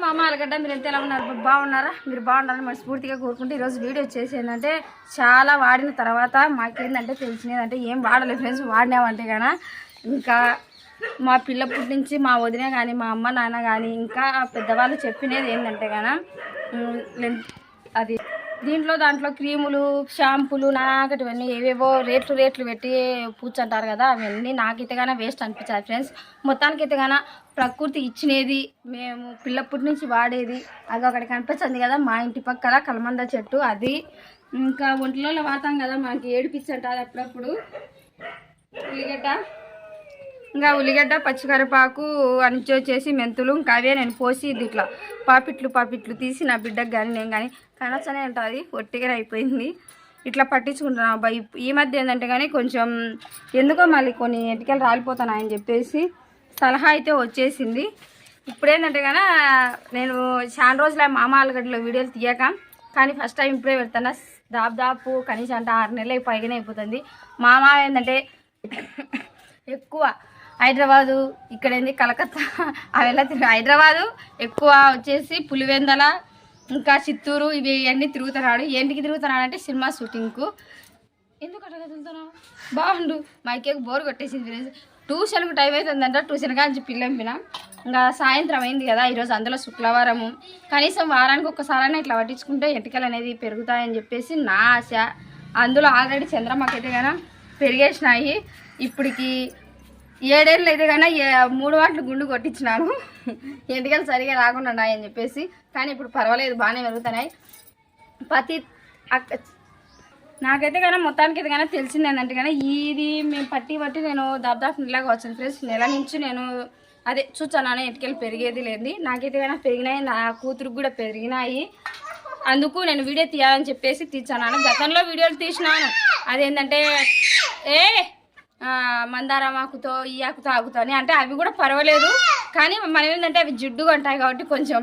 మా అమ్మ అలగడ్డ మీరు ఎంత ఎలా ఉన్నారు? బాగున్నారా? మీరు బాగున్నారని మనస్ఫూర్తిగా కోరుకుంటే ఈరోజు వీడియో వచ్చేసి ఏంటంటే చాలా వాడిన తర్వాత మాకేందంటే తెలిసినదంటే ఏం వాడలేదు ఫ్రెండ్స్ వాడినామంటే కానీ ఇంకా మా పిల్లప్పటి నుంచి మా వదిన కానీ మా అమ్మ నాన్న కానీ ఇంకా పెద్దవాళ్ళు చెప్పినది ఏంటంటే కానీ అది దీంట్లో దాంట్లో క్రీములు షాంపులు నాకటివన్నీ ఏవేవో రేట్లు రేట్లు పెట్టి పూచంటారు కదా అవన్నీ నాకైతేగానే వేస్ట్ అనిపించాయి ఫ్రెండ్స్ మొత్తానికి అయితేగాన ప్రకృతి ఇచ్చినది మేము పిల్లప్పటి నుంచి వాడేది అది ఒకటి కనిపించింది కదా మా ఇంటి పక్కన కలమంద చెట్టు అది. ఇంకా ఒంట్లో వాడతాం కదా మనకి ఏడిపించంటారు అప్పుడప్పుడు. ఉల్లిగడ్డ. ఇంకా ఉల్లిగడ్డ పచ్చికరిపాకు అనిచి వచ్చేసి మెంతులు ఇంకా అవే నేను పోసి ఇట్లా పాపిట్లు పాపిట్లు తీసి నా బిడ్డకు కానీ నేను కానీ కనసనే ఉంటుంది ఒట్టిగా అయిపోయింది. ఇట్లా పట్టించుకుంటున్నాను అబ్బాయి ఈ మధ్య ఏంటంటే కానీ కొంచెం ఎందుకో మళ్ళీ కొన్ని ఎంటికలు అని చెప్పేసి సలహా అయితే వచ్చేసింది. ఇప్పుడు ఏంటంటే కానీ నేను చాలా రోజుల మామ ఆలుగడ్డలో వీడియోలు తీయక కానీ ఫస్ట్ టైం ఇప్పుడే పెడతాను దాదాపు కనీసం అంటే ఆరు నెలలు పైగానే అయిపోతుంది. మామ ఏంటంటే ఎక్కువ హైదరాబాదు ఇక్కడ ఏంది కలకత్తా అవి ఎలా హైదరాబాదు ఎక్కువ వచ్చేసి పులివెందల ఇంకా చిత్తూరు ఇవి అన్నీ తిరుగుతున్నాడు. ఏంటికి తిరుగుతున్నాడు అంటే సినిమా షూటింగ్కు. ఎందుకు అట్లా వెళ్తున్నావు బాగుండు. మైకే బోర్ కొట్టేసింది ఫ్రెండ్స్ ట్యూషన్కి టైం అవుతుందంట ట్యూషన్ కాంచి పిల్లంపిన ఇంకా సాయంత్రం అయింది కదా ఈరోజు అందులో శుక్రవారము కనీసం వారానికి ఒక్కసారైనా ఇట్లా పట్టించుకుంటే ఎటుకలు అనేది పెరుగుతాయని చెప్పేసి నా ఆశ. అందులో ఆల్రెడీ చంద్రమాకైతే కదా పెరిగేసినాయి. ఇప్పటికి ఏడేళ్ళు అయితే కానీ మూడు వాట్లు గుండు కొట్టించినాను. ఎంటికలు సరిగా రాకుండా ఉన్నాయని చెప్పేసి. కానీ ఇప్పుడు పర్వాలేదు బాగానే పెరుగుతున్నాయి. ప్రతి అక్క నాకైతే కానీ మొత్తానికి అయితే కానీ తెలిసింది ఏంటంటే కానీ ఇది మేము పట్టి పట్టి నేను దాదాపు నెలగా వచ్చాను ఫ్రెండ్స్. నెల నుంచి నేను అదే చూచాను ఎటుకెళ్ళి పెరిగేది లేదు నాకైతే కానీ పెరిగినాయి నా కూతురుకు కూడా పెరిగినాయి. అందుకు నేను వీడియో తీయాలని చెప్పేసి తీర్చాను. గతంలో వీడియోలు తీసినాను. అదేంటంటే ఏ మందారం ఆకుతో ఈ ఆకుతో ఆకుతో అని అంటే అవి కూడా పర్వాలేదు. కానీ మనం ఏంటంటే అవి జిడ్డుగా ఉంటాయి కాబట్టి కొంచెం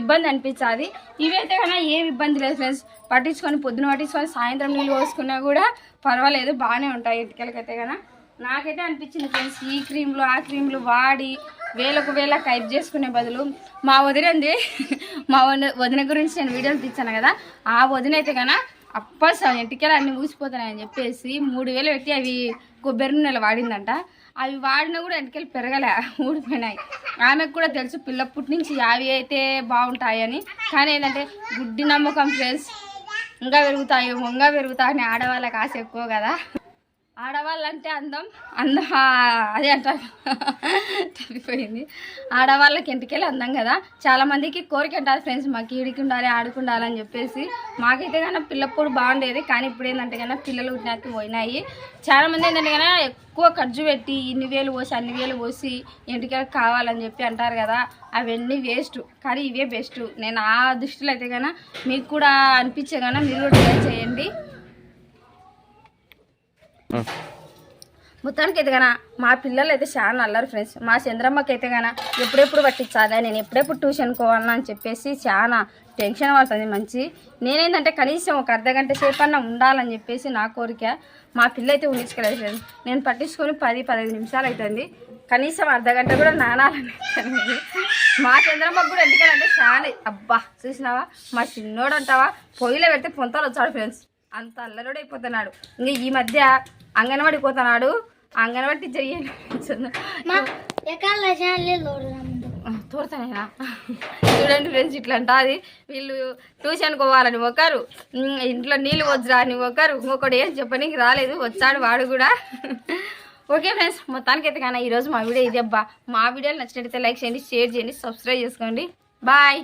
ఇబ్బంది అనిపించాది. ఇవైతే కన్నా ఏం ఇబ్బంది లేదు ఫ్రెండ్స్. పట్టించుకొని పొద్దున పట్టించుకొని సాయంత్రం నీళ్ళు పోసుకున్నా కూడా పర్వాలేదు. బాగానే ఉంటాయి ఇటుకలకైతే కన్నా. నాకైతే అనిపించింది ఫ్రెండ్స్ ఈ క్రీమ్లు ఆ క్రీమ్లు వాడి వేలకు వేల కైప్ చేసుకునే బదులు మా వదినంది మా వదిన వదిన గురించి నేను వీడియోలు తీర్చాను కదా. ఆ వదిన అయితే కన్నా అప్ప ఇటుకలు అన్నీ ఊసిపోతున్నాయని చెప్పేసి మూడు వేలు పెట్టి అవి కొబ్బరి నూనెలు వాడిందంట. అవి వాడినా కూడా ఎంటికలు పెరగలే ఊడిపోయినాయి. ఆమెకు కూడా తెలుసు పిల్లప్పటి నుంచి అవి అయితే బాగుంటాయని. కానీ ఏంటంటే గుడ్డి నమ్మకం ఫ్రెండ్స్ ఇంకా పెరుగుతాయి ఇంకా పెరుగుతాయని ఆడవాళ్ళకి ఆశ ఎక్కువ కదా. ఆడవాళ్ళంటే అందం అందం అదే అంటారు. తప్పిపోయింది. ఆడవాళ్ళకి ఇంటికెళ్ళి అందం కదా. చాలామందికి కోరిక ఉంటుంది ఫ్రెండ్స్ మాకు ఈడికి ఉండాలి ఆడుకుండాలని చెప్పేసి. మాకైతే కన్నా పిల్లప్పుడు బాగుండేది కానీ ఇప్పుడు ఏంటంటే కన్నా పిల్లలు పుట్టినాక పోయినాయి. చాలామంది ఏంటంటే కన్నా ఎక్కువ ఖర్చు పెట్టి ఇన్ని వేలు పోసి అన్ని వేలు పోసి ఇంటికెళ్ళి కావాలని చెప్పి అంటారు కదా. అవన్నీ వేస్ట్. కానీ ఇవే బెస్ట్. నేను ఆ దృష్టిలో అయితే కన్నా మీకు కూడా అనిపించే కన్నా మీరు కూడా ట్రై చేయండి. మొత్తానికి అయితే గాన మా పిల్లలు అయితే చాలా అల్లరు ఫ్రెండ్స్ మా చంద్రమ్మకి అయితే గాన ఎప్పుడెప్పుడు పట్టించాలా నేను ఎప్పుడెప్పుడు ట్యూషన్ పోవాలని అని చెప్పేసి చాలా టెన్షన్ పడుతుంది మంచి. నేనేంటంటే కనీసం ఒక అర్ధ గంట సేపు ఉండాలని చెప్పేసి నా కోరిక మా పిల్ల అయితే ఉండించుకోలేదు ఫ్రెండ్స్ నేను పట్టించుకొని పది పదహైదు నిమిషాలు అవుతుంది కనీసం అర్ధ గంట కూడా నానాలని మా చంద్రమ్మకు కూడా ఎందుకంటే చాలా అబ్బా చూసినావా? మా చిన్నోడు అంటావా పొయ్యిలో పెడితే పొంతలు వచ్చాడు ఫ్రెండ్స్ అంత అల్లరుడు అయిపోతున్నాడు. ఇంకా ఈ మధ్య అంగన్వాడి పోతున్నాడు. అంగన్వాడి టీచర్ తోడతానేనా? చూడండి ఫ్రెండ్స్ ఇట్లా అంటాది వీళ్ళు ట్యూషన్కి పోవాలని ఒకరు ఇంట్లో నీళ్ళు వద్దురా అని ఒకరు ఇంకొకటి ఏం చెప్పనీకి రాలేదు. వచ్చాడు వాడు కూడా. ఓకే ఫ్రెండ్స్ మొత్తానికి అయితే కానీ ఈరోజు మా వీడియో ఇది అబ్బా. మా వీడియోలు నచ్చినట్టయితే లైక్ చేయండి షేర్ చేయండి సబ్స్క్రైబ్ చేసుకోండి. బాయ్.